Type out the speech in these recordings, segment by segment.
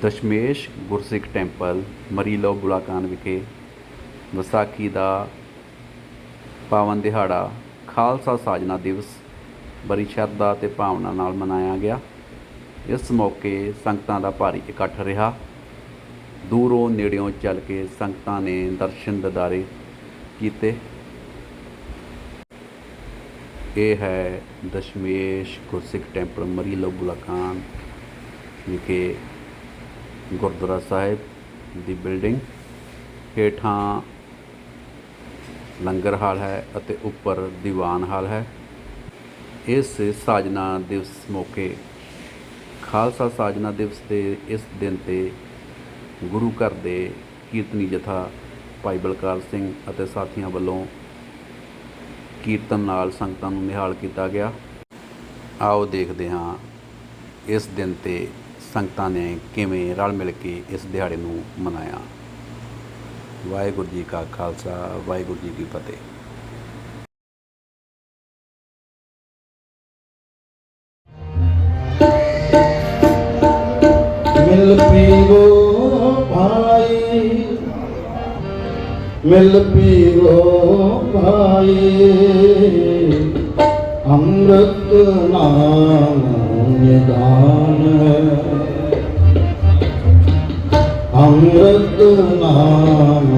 ਦਸ਼ਮੇਸ਼ ਗੁਰਸਿੱਖ ਟੈਂਪਲ, ਮਰੀਲੋ ਬੁਲਾਕਾਨ ਵਿਖੇ ਵਿਸਾਖੀ ਦਾ ਪਾਵਨ ਦਿਹਾੜਾ ਖਾਲਸਾ ਸਾਜਨਾ ਦਿਵਸ ਬੜੀ ਸ਼ਰਧਾ ਤੇ ਭਾਵਨਾ ਨਾਲ ਮਨਾਇਆ ਗਿਆ। ਇਸ ਮੌਕੇ ਸੰਗਤਾਂ ਦਾ ਭਾਰੀ ਇਕੱਠ ਰਿਹਾ। ਦੂਰੋਂ ਨੇੜਿਓਂ ਚੱਲ ਕੇ ਸੰਗਤਾਂ ਨੇ ਦਰਸ਼ਨ ਦਿਦਾਰੇ ਕੀਤੇ। ਇਹ ਹੈ ਦਸ਼ਮੇਸ਼ ਗੁਰਸਿੱਖ ਟੈਂਪਲ, ਮਰੀਲੋ ਬੁਲਾਕਾਨ ਵਿਖੇ ਗੁਰਦੁਆਰਾ ਸਾਹਿਬ ਦੀ ਬਿਲਡਿੰਗ ਹੇਠਾਂ ਲੰਗਰ ਹਾਲ ਹੈ ਅਤੇ ਉੱਪਰ ਦੀਵਾਨ ਹਾਲ ਹੈ। ਇਸ ਸਾਜਨਾ ਦਿਵਸ ਮੌਕੇ ਖਾਲਸਾ ਸਾਜਨਾ ਦਿਵਸ ਦੇ ਇਸ ਦਿਨ ਤੇ ਗੁਰੂ ਘਰ ਦੇ ਕੀਰਤਨੀ ਜਥਾ ਭਾਈ ਬਲਕਾਰ ਸਿੰਘ ਅਤੇ ਸਾਥੀਆਂ ਵੱਲੋਂ ਕੀਰਤਨ ਨਾਲ ਸੰਗਤਾਂ ਨੂੰ ਨਿਹਾਲ ਕੀਤਾ ਗਿਆ। ਆਓ ਦੇਖਦੇ ਹਾਂ ਇਸ ਦਿਨ ਤੇ ਸੰਗਤਾਂ ਨੇ ਕਿਵੇਂ ਰਲ ਮਿਲ ਕੇ ਇਸ ਦਿਹਾੜੇ ਨੂੰ ਮਨਾਇਆ? ਵਾਹਿਗੁਰੂ ਜੀ ਕਾ ਖਾਲਸਾ, ਵਾਹਿਗੁਰੂ ਜੀ ਕੀ ਫਤਿਹ। ਮਿਲ ਪੀਵੋ ਭਾਈ, ਮਿਲ ਪੀਵੋ ਭਾਈ, ਅੰਮ੍ਰਿਤ ਨਾਮ ਨਿਦਾਨ। ਹੈ ਅੰਮ੍ਰਿਤ ਨਾਮ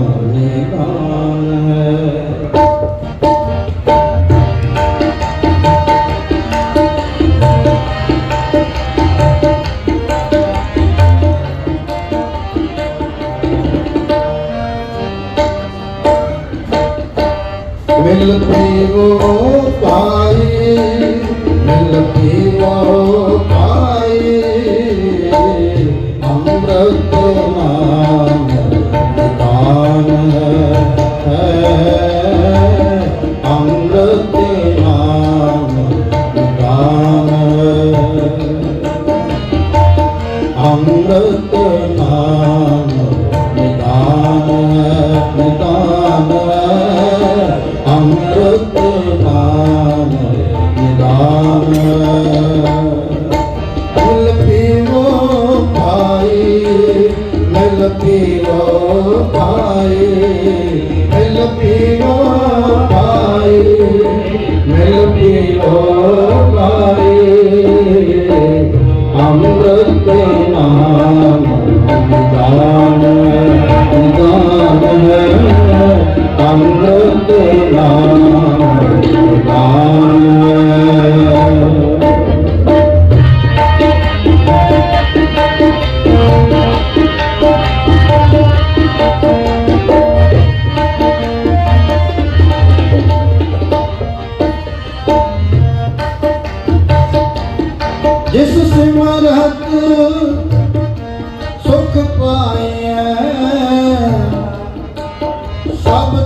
ਜਿਸ ਸਿਮਰਤ ਸੁਖ ਪਾਇਆ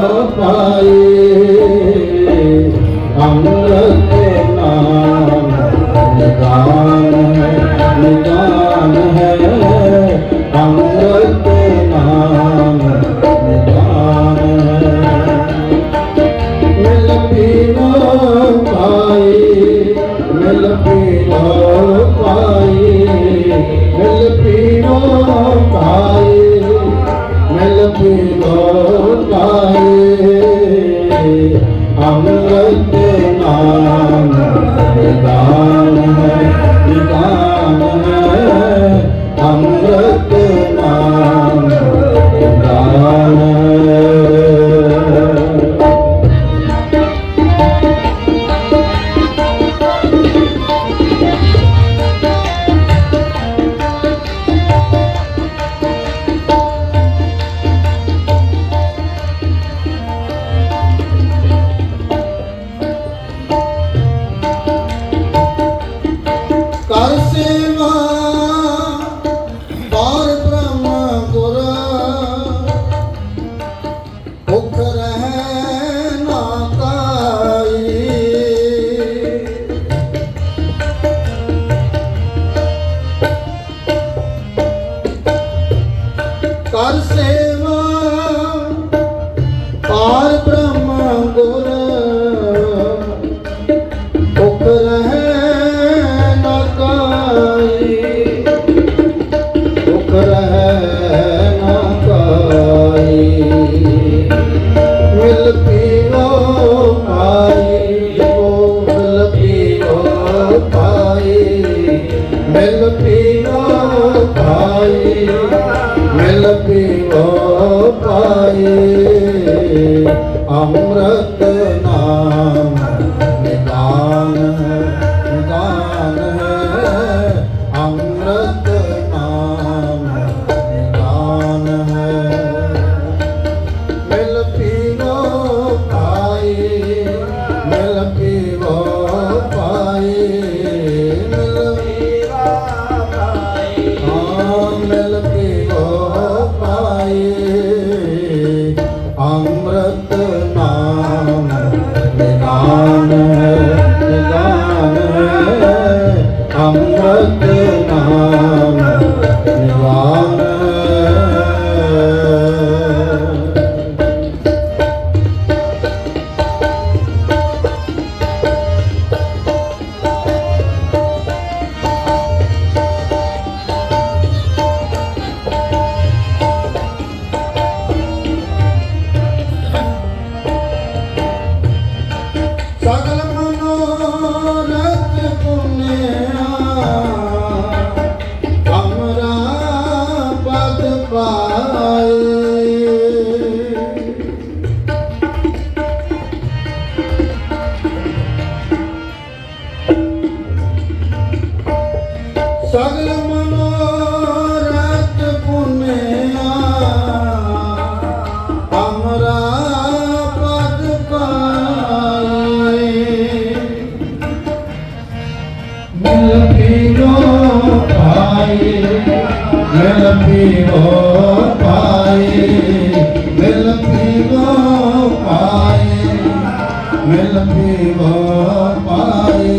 ਪੀਵੋ ਭਾਈ ਅੰਮ੍ਰਿਤ ਨਾਮ ਜਲ ਪੀ ਲੋ मिल पीवो पाए मिल पीवो पाए मिल पीवो पाए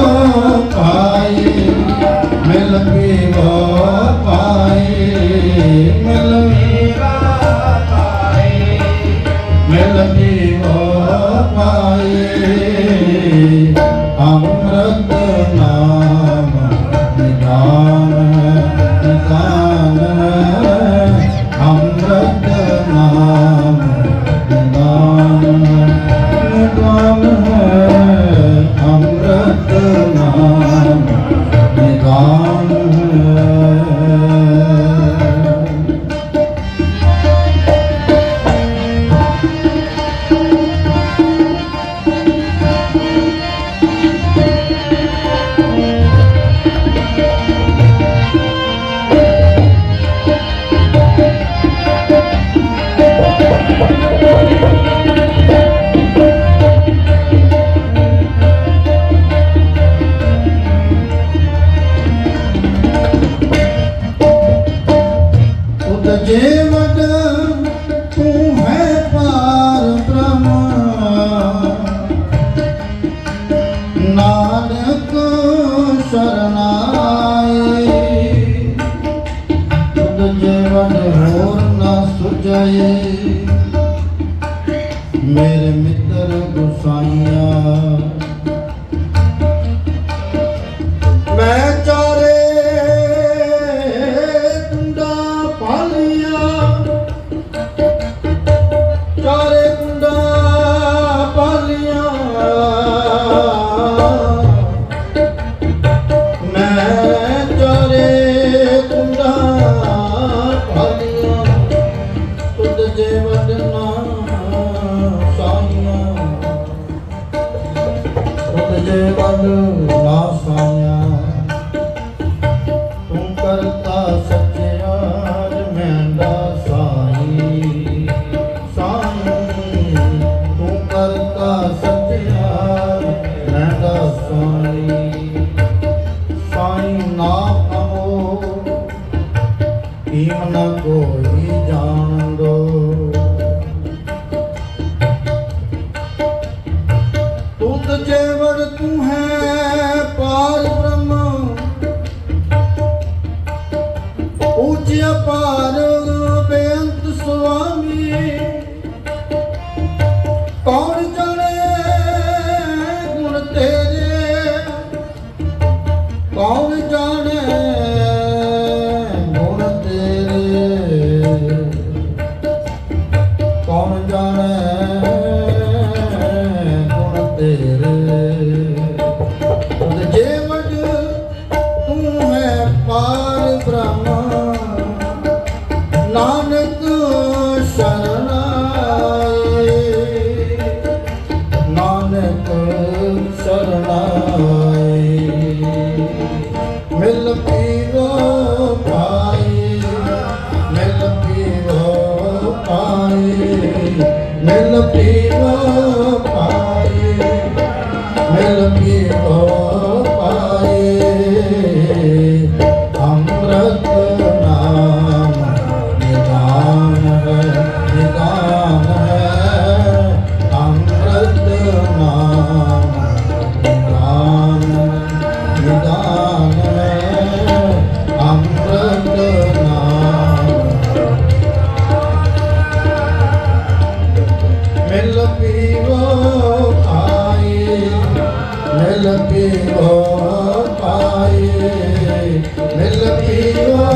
શરણા nella piva